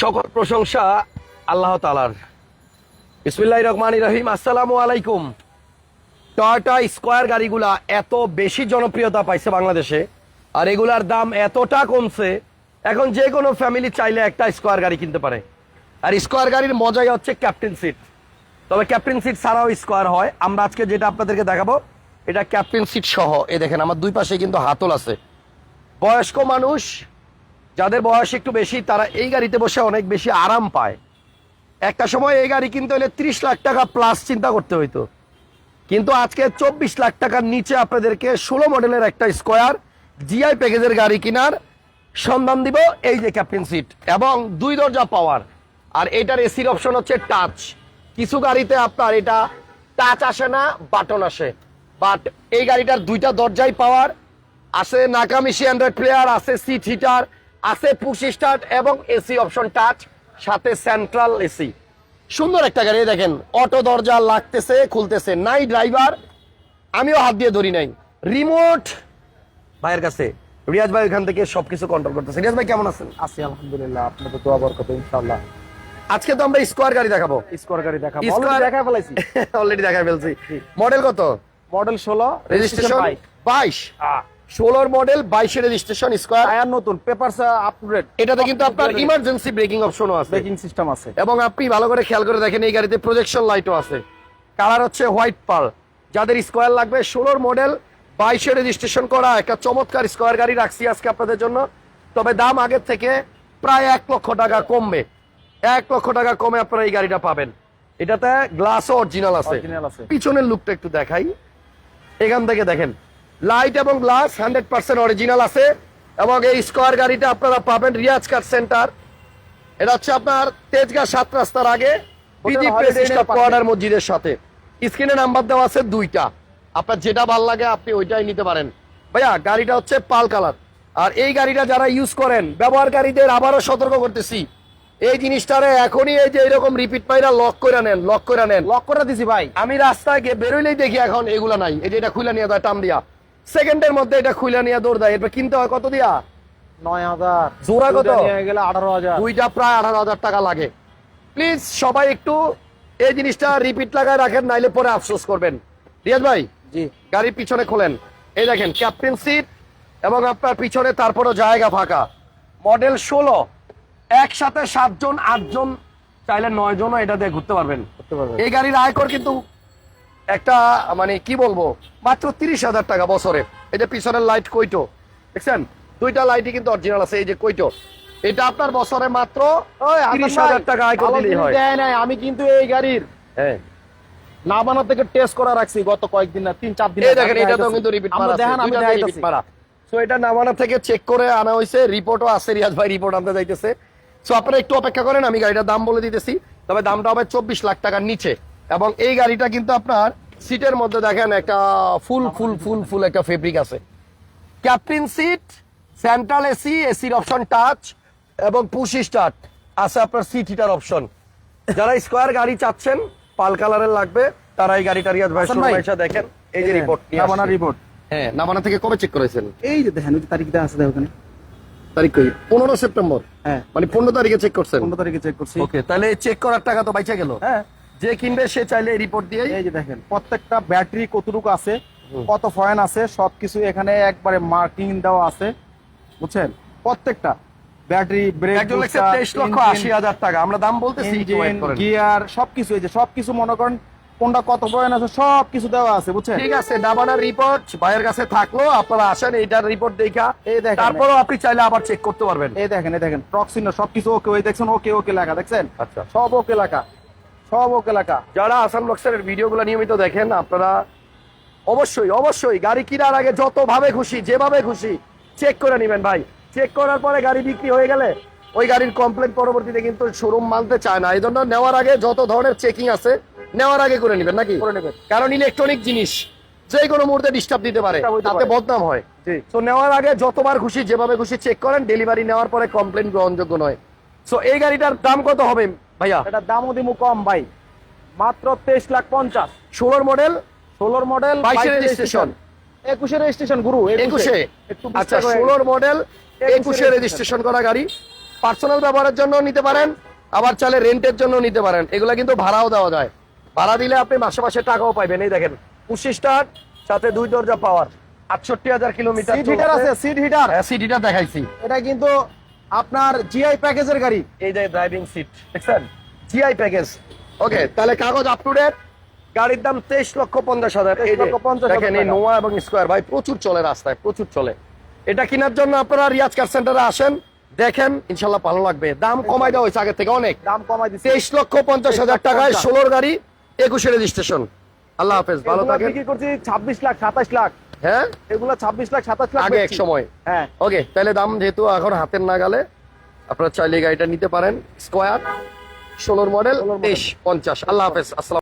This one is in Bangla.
সকল প্রশংসা আল্লাহ তালার ইসমিল্লাহ রহমান রহিম। আসসালামু আলাইকুম। টয়টা স্কোয়ার গাড়িগুলা এত বেশি জনপ্রিয়তা পাইছে বাংলাদেশে আর এগুলার দাম এতটা কমছে। এখন যে কোনো ফ্যামিলি চাইলে একটা স্কোয়ার গাড়ি কিনতে পারে। আর স্কোয়ার গাড়ির মজাই হচ্ছে ক্যাপ্টেন সিট তবে ক্যাপ্টেন সিট ছাড়াও স্কোয়ার হয়। আমরা আজকে যেটা আপনাদেরকে দেখাবো, এটা ক্যাপ্টেন সিট সহ। এ দেখেন, আমার দুই পাশে কিন্তু হাতল আছে। বয়স্ক মানুষ যাদের বয়স একটু বেশি, তারা এই গাড়িতে বসে অনেক বেশি আরাম পায়। একটা সময় এই গাড়ি কিনতে হলে ত্রিশ লাখ টাকা প্লাস চিন্তা করতে হইতো। কিন্তু আজকে চব্বিশ লাখ টাকার নিচে আপনাদেরকে ষোলো মডেলের একটা স্কোয়ার জিআই প্যাকেজের গাড়ি কেনার সন্ধান দিব এই যে ক্যাপ্টেন সিট এবং দুই দরজা পাওয়ার আর এটার এসির অপশন হচ্ছে টাচ কিছু গাড়িতে আপনার এটা টাচ আসে না বাটন আসে। বাট এই গাড়িটার দুইটা দরজাই পাওয়ার আছে নাকামিশি অ্যান্ড্রয়েড প্লেয়ার আছে সিট হিটার আছে পুশ স্টার্ট এবং এসি অপশন টাচ সাথে সেন্ট্রাল এসি সুন্দর একটা গাড়ি দেখেন অটো দরজা লাগতেছে খুলতেছে। নাই ড্রাইভার আমিও হাত দিয়ে ধরি নাই। রিমোট ভাইয়ের কাছে রিয়াজ ভাই ওখান থেকে সবকিছু কন্ট্রোল করতেছে। রিয়াজ ভাই কেমন আছেন? আছি আলহামদুলিল্লাহ আপনাদের দোয়া বরকত ইনশাআল্লাহ। আজকে তো আমরা স্কোয়ার গাড়ি দেখাবো। স্কোয়ার গাড়ি দেখাবো। অলরেডি দেখা ফেলাইছি। অলরেডি দেখা ফেলছি। মডেল কত? মডেল 16 রেজিস্ট্রেশন বাইশ। বাইশ। ষোলোর মডেল বাইশে রেজিস্ট্রেশন স্কোয়ার টায়ার নতুন পেপারস আপডেট এটাতে কিন্তু আপনার ইমার্জেন্সি ব্রেকিং অপশনও আছে। ব্রেকিং সিস্টেম আছে। এবং আপনি ভালো করে খেয়াল করে দেখেন এই গাড়িতে প্রজেকশন লাইটও আছে। কালার হচ্ছে হোয়াইট পাল যাদের স্কোয়ার লাগবে ষোলোর মডেল বাইশে রেজিস্ট্রেশন করা একটা চমৎকার স্কোয়ার গাড়ি রাখছি আজকে আপনাদের জন্য। তবে দাম আগের থেকে প্রায় এক লক্ষ টাকা কমবে। এক লক্ষ টাকা কমে আপনারা এই গাড়িটা পাবেন। এটাতে গ্লাসও অরিজিনাল আছে। পিছনের লুকটা একটু দেখাই। এখান থেকে দেখেন। লাইট এবং গ্লাস হান্ড্রেড পার্সেন্ট অরিজিনাল আছে। এবং এই স্কোয়ার গাড়িটা আপনারা পাবেন রিয়াজ কার সেন্টার। এটা হচ্ছে আপনার তেজগাঁ সাত রাস্তার আগে প্রেসিডেন্ট। কোয়ার্টার মসজিদের সাথে। স্ক্রিনে নাম্বার দেওয়া আছে দুইটা। আপনার যেটা ভালো লাগে আপনি ওইটাই নিতে পারেন। ভাইয়া গাড়িটা হচ্ছে পাল কালার। আর এই গাড়িটা যারা ইউজ করেন ব্যবহারকারীদের আবারও সতর্ক করতেছি। এই জিনিসটারে এখনই এই যে এরকম রিপিট পাইরা লক করে নেন লক করে নেন। লক করে দিছি ভাই। আমি রাস্তায় গিয়ে বেরোইলেই দেখি এখন এগুলা নাই। এই যে এটা খুলে নিয়ে দেয় টাম দিয়া। সেকেন্ডের মধ্যে এটা খুলে নিয়ে দৌড় দেয়। এরপর কিনতে হয় কত দিয়া? 9000 জোড়া কত? নিয়ে গেলে 18000 দুইটা প্রায় আঠারো হাজার টাকা লাগে। প্লিজ সবাই একটু এই জিনিসটা রিপিট লাগায় রাখেন নাইলে পরে আফসোস করবেন। রিয়াজ ভাই জি। গাড়ির পিছনে খোলেন। এই দেখেন ক্যাপ্টেন সিট এবং আপনার পিছনে তারপরও জায়গা ফাঁকা। মডেল ষোলো একসাথে সাতজন আটজন চাইলে নয় জনও এটাতে ঘুরতে পারবেন। এই গাড়ির আয়কর কিন্তু একটা মানে কি বলব মাত্র তিরিশ হাজার টাকা বছরে। এই যে পিছনের লাইট কইটো দেখছেন? দুইটা লাইটই কিন্তু অরিজিনাল আছে এই যে কইটো এটা আপনার বছরে মাত্র তিরিশ হাজার টাকা আয়কর ভালো হয়। আমি কিন্তু এই গাড়ির। হ্যাঁ। থেকে টেস্ট করা রাখছি গত কয়েকদিন না তিন চার দিন এই দেখেন এটা তো কিন্তু রিপিট মারা আছে দেখেন আমি রিপিট মারা। সো এটা নামানা থেকে চেক করে আনা হয়েছে রিপোর্টও আছে রিয়াজ ভাই রিপোর্ট আনতে যাইতেছে। সো আপনারা একটু অপেক্ষা করেন আমি গাড়িটার দাম বলে দিতেছি। তবে দামটা হবে চব্বিশ লাখ টাকার নিচে। এবং এই গাড়িটা কিন্তু আপনার সিটের মধ্যে দেখেন একটা ফুল ফুল ফুল ফুল একটা ফেব্রিক আছে। ক্যাপ্টেন সিট সেন্ট্রাল এসি এসির অপশন টাচ এবং পুশ স্টার্ট আছে আপনার সিট হিটার অপশন যারা স্কোয়ার গাড়ি চাচ্ছেন পাল কালারের লাগবে তারা এই গাড়িটা রিয়াজ ভাই এসে দেখেন এই যে রিপোর্ট নাবানা রিপোর্ট হ্যাঁ নাবানা থেকে কবে চেক করেছেন? এই যে দেখেন ওই যে তারিখ দেওয়া আছে দেখো ওখানে তারিখ কই? পনেরো সেপ্টেম্বর। হ্যাঁ। মানে পনেরো তারিখে চেক করছেন? 15 তারিখে চেক করছি। ওকে তাহলে চেক করার টাকা তো বাইচা গেল। হ্যাঁ। যে কিনবে সে চাইলে রিপোর্ট দিয়ে এই যে দেখেন। প্রত্যেকটা ব্যাটারি কতটুকু আছে কত ফয়েন আছে সবকিছু এখানে একবারে মার্কিং দেওয়া আছে। বুঝছেন? প্রত্যেকটা ব্যাটারি ব্রেক একজন তেইশ লক্ষ আশি হাজার টাকা। আমরা দাম বলতেছি। গিয়ার সবকিছু এই যে সবকিছু মনে করেন কোনটা কত ফয়েন আছে সবকিছু দেওয়া আছে বুঝছেন? ঠিক আছে নাবানার রিপোর্ট ভাইয়ের কাছে থাকল আপনারা আসেন এইটার রিপোর্ট দেখা। এই দেখেন। তারপরও আপনি চাইলে আবার চেক করতে পারবেন। এই দেখেন এই দেখেন প্রক্সিনো সবকিছু ওকে ওই দেখছেন ওকে ওকে লেখা দেখছেন? আচ্ছা। সব ওকে লেখা। সব ওকে লেখা যারা আসাম বক্সের ভিডিওগুলো নিয়মিত দেখেন আপনারা অবশ্যই অবশ্যই গাড়ি কেনার আগে যত ভাবে খুশি যেভাবে খুশি চেক করে নেবেন ভাই। চেক করার পরে গাড়ি বিক্রি হয়ে গেলে ওই গাড়ির কমপ্লেন পরবর্তীতে কিন্তু শোরুম মানতে চায় না। এই জন্য নেওয়ার আগে যত ধরনের চেকিং আছে নেওয়ার আগে করে নেবেন নাকি? করে নেবেন। কারণ ইলেকট্রনিক জিনিস যে কোনো মুহূর্তে ডিস্টার্ব দিতে পারে তাতে বদনাম হয়। তো নেওয়ার আগে যতবার খুশি যেভাবে খুশি চেক করেন ডেলিভারি নেওয়ার পরে কমপ্লেন গ্রহণযোগ্য নয়। সো এই গাড়িটার দাম কত হবে? ভাইয়া। এটা দামও দিমু কম ভাই। মাত্র তেইশ লাখ পঞ্চাশ। ষোলোর মডেল ষোলোর মডেল বাইশের registration। একুশে রেজিস্ট্রেশন গুরু একুশে। আচ্ছা ষোলোর মডেল একুশে রেজিস্ট্রেশন করা গাড়ি। পার্সোনাল ব্যবহারের জন্য নিতে পারেন আবার চাইলে রেন্টের জন্য নিতে পারেন। এগুলা কিন্তু ভাড়াও দেওয়া যায়। ভাড়া দিলে আপনি মাসে মাসে টাকাও পাইবেন। এই দেখেন পুশি স্টার সাথে দুই দরজা পাওয়ার আটষট্টি হাজার কিলোমিটার সিট হিটার আছে সিট হিটার সিটিটা দেখাইছি। এটা কিন্তু আপনার জিআই প্যাকেজের গাড়ি। এই যে ড্রাইভিং সিট দেখছেন? GI package. ওকে তাহলে কাগজ আপ টু ডেট গাড়ির দাম তেইশ লক্ষ পঞ্চাশ হাজার। এই যে 23,50,000 দেখেন এই নোয়া এবং স্কোয়ার ভাই প্রচুর চলে রাস্তায় প্রচুর চলে। এটা কেনার জন্য আপনারা রিয়াজ কার সেন্টারে আসেন দেখেন ইনশাল্লাহ ভালো লাগবে। দাম কমাই দেওয়া হয়েছে আগে থেকে অনেক। দাম কমাই দিচ্ছে তেইশ লক্ষ পঞ্চাশ হাজার টাকায় ষোলোর গাড়ি একুশে রেজিস্ট্রেশন আল্লাহ হাফেজ ভালো থাকেন। বিক্রি করছি ছাব্বিশ লাখ সাতাশ লাখ। হ্যাঁ? এগুলা ছাব্বিশ লাখ সাতাশ লাখ আগে এক সময়। হ্যাঁ। ওকে তাহলে দাম যেহেতু এখন হাতের নাগালে আপনারা চাইলে গাড়িটা নিতে পারেন। স্কোয়ার ষোলোর মডেল 16 model। তেইশ পঞ্চাশ। আল্লাহ হাফেজ আসসালাম